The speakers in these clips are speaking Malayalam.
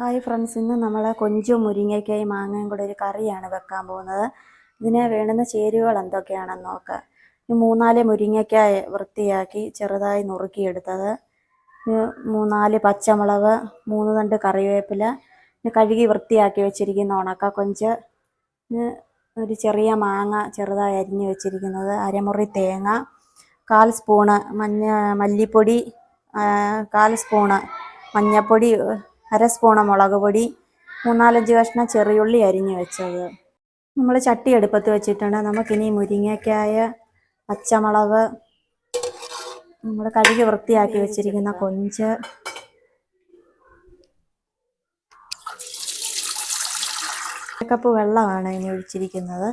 ഹായ് ഫ്രണ്ട്സ് ഇന്ന് നമ്മൾ കൊഞ്ചും മുരിങ്ങയ്ക്കയും മാങ്ങയും കൂടെ ഒരു കറിയാണ് വെക്കാൻ പോകുന്നത്. ഇതിന് വേണ്ടുന്ന ചേരുവകൾ എന്തൊക്കെയാണെന്ന് നോക്കാം. മൂന്നാൽ മുരിങ്ങയ്ക്കായ വൃത്തിയാക്കി ചെറുതായി നുറുക്കിയെടുത്തത്. മൂന്നാൽ പച്ചമുളക് മൂന്ന് തണ്ട് കറിവേപ്പില കഴുകി വൃത്തിയാക്കി വെച്ചിരിക്കുന്ന ഉണക്ക കൊഞ്ച് ഒരു ചെറിയ മാങ്ങ ചെറുതായി അരിഞ്ഞ് വെച്ചിരിക്കുന്നത് അരമുറി തേങ്ങ കാൽ സ്പൂണ് മഞ്ഞ മല്ലിപ്പൊടി കാൽ സ്പൂണ് മഞ്ഞൾപ്പൊടി അര സ്പൂണ് മുളക് പൊടി മൂന്നാലഞ്ച് കഷ്ണം ചെറിയുള്ളി അരിഞ്ഞ് വെച്ചത്. നമ്മൾ ചട്ടി എടുപ്പത്ത് വെച്ചിട്ടുണ്ട്. നമുക്കിനി മുരിങ്ങക്കായ പച്ചമുളക് നമ്മൾ കഴുകി വൃത്തിയാക്കി വെച്ചിരിക്കുന്ന കൊഞ്ച്. കപ്പ് വെള്ളമാണ് ഇനി ഒഴിച്ചിരിക്കുന്നത്.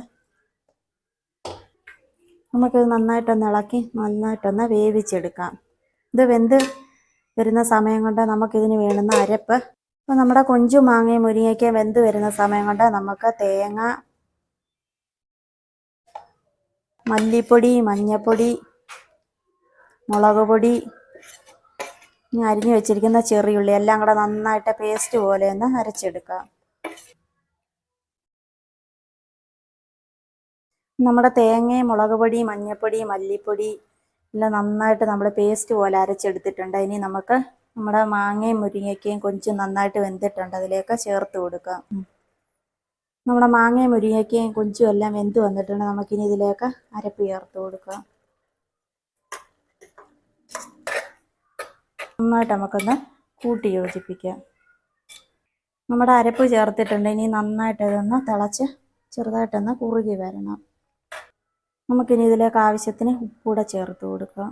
നമുക്കിത് നന്നായിട്ടൊന്ന് ഇളക്കി നന്നായിട്ടൊന്ന് വേവിച്ചെടുക്കാം. ഇത് വെന്ത് വരുന്ന സമയം കൊണ്ട് നമുക്കിതിന് വേണ്ടുന്ന അരപ്പ്. അപ്പോൾ നമ്മുടെ കൊഞ്ചും മാങ്ങയും മുരിങ്ങയ്ക്കയും വെന്ത് വരുന്ന സമയം കൊണ്ട് നമുക്ക് തേങ്ങ മല്ലിപ്പൊടി മഞ്ഞൾപ്പൊടി മുളക് പൊടി ഇനി അരിഞ്ഞു വെച്ചിരിക്കുന്ന ചെറിയുള്ളി എല്ലാം കൂടെ നന്നായിട്ട് പേസ്റ്റ് പോലെ ഒന്ന് അരച്ചെടുക്കാം. നമ്മുടെ തേങ്ങയും മുളക് പൊടി മഞ്ഞൾപ്പൊടി മല്ലിപ്പൊടി എല്ലാം നന്നായിട്ട് നമ്മൾ പേസ്റ്റ് പോലെ അരച്ചെടുത്തിട്ടുണ്ട്. ഇനി നമുക്ക് നമ്മുടെ മാങ്ങയും മുരിങ്ങയ്ക്കയും കൊഞ്ചും നന്നായിട്ട് വെന്തിട്ടുണ്ട്. അതിലേക്ക് ചേർത്ത് കൊടുക്കാം. നമ്മുടെ മാങ്ങയും മുരിങ്ങയ്ക്കയും കൊഞ്ചും എല്ലാം വെന്ത് വന്നിട്ടുണ്ട്. നമുക്കിനി ഇതിലേക്ക് അരപ്പ് ചേർത്ത് കൊടുക്കാം. നന്നായിട്ട് നമുക്കൊന്ന് കൂട്ടി യോജിപ്പിക്കാം. നമ്മുടെ അരപ്പ് ചേർത്തിട്ടുണ്ട്. ഇനി നന്നായിട്ട് ഇതൊന്ന് തിളച്ച് ചെറുതായിട്ടൊന്ന് കുറുകി വരണം. നമുക്കിനി ഇതിലേക്ക് ആവശ്യത്തിന് ഉപ്പൂടെ ചേർത്ത് കൊടുക്കാം.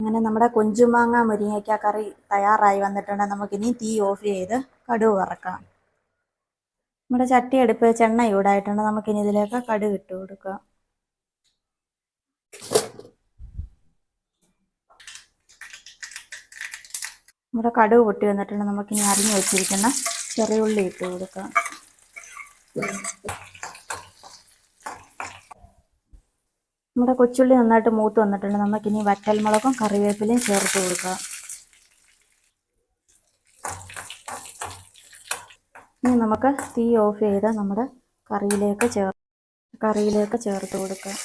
അങ്ങനെ നമ്മുടെ കൊഞ്ചുമാങ്ങ മുരിങ്ങയ്ക്ക കറി തയ്യാറായി വന്നിട്ടുണ്ട്. നമുക്കിനി തീ ഓഫ് ചെയ്ത് കടുവ് വറക്കാം. നമ്മുടെ ചട്ടി അടുപ്പ് വെച്ച് ചൂടായിട്ടുണ്ട്. നമുക്കിനി ഇതിലേക്ക് കടുക് ഇട്ട് കൊടുക്കാം. നമ്മുടെ കടുക് പൊട്ടി വന്നിട്ടുണ്ട്. നമുക്കിനി അരിഞ്ഞു വെച്ചിരിക്കുന്ന ചെറിയ ഉള്ളി ഇട്ട് കൊടുക്കാം. നമ്മുടെ കൊച്ചുള്ളി നന്നായിട്ട് മൂത്ത് വന്നിട്ടുണ്ട്. നമുക്കിനി വറ്റൽമുളകും കറിവേപ്പിലയും ചേർത്ത് കൊടുക്കാം. ഇനി നമുക്ക് തീ ഓഫ് ചെയ്ത് നമ്മുടെ കറിയിലേക്ക് ചേർ കറിയിലേക്ക് ചേർത്ത് കൊടുക്കാം.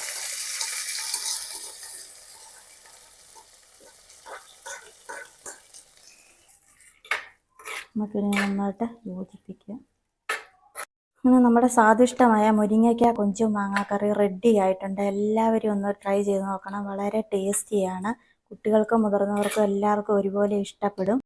നമുക്കിനി നന്നായിട്ട് യോജിപ്പിക്കാം. അങ്ങനെ നമ്മുടെ സ്വാദിഷ്ടമായ മുരിങ്ങയ്ക്ക കൊഞ്ചും മാങ്ങാക്കറി റെഡി ആയിട്ടുണ്ട്. എല്ലാവരും ഒന്ന് ട്രൈ ചെയ്ത് നോക്കണം. വളരെ ടേസ്റ്റിയാണ് കുട്ടികൾക്കും മുതിർന്നവർക്കും എല്ലാവർക്കും ഒരുപോലെ ഇഷ്ടപ്പെടും.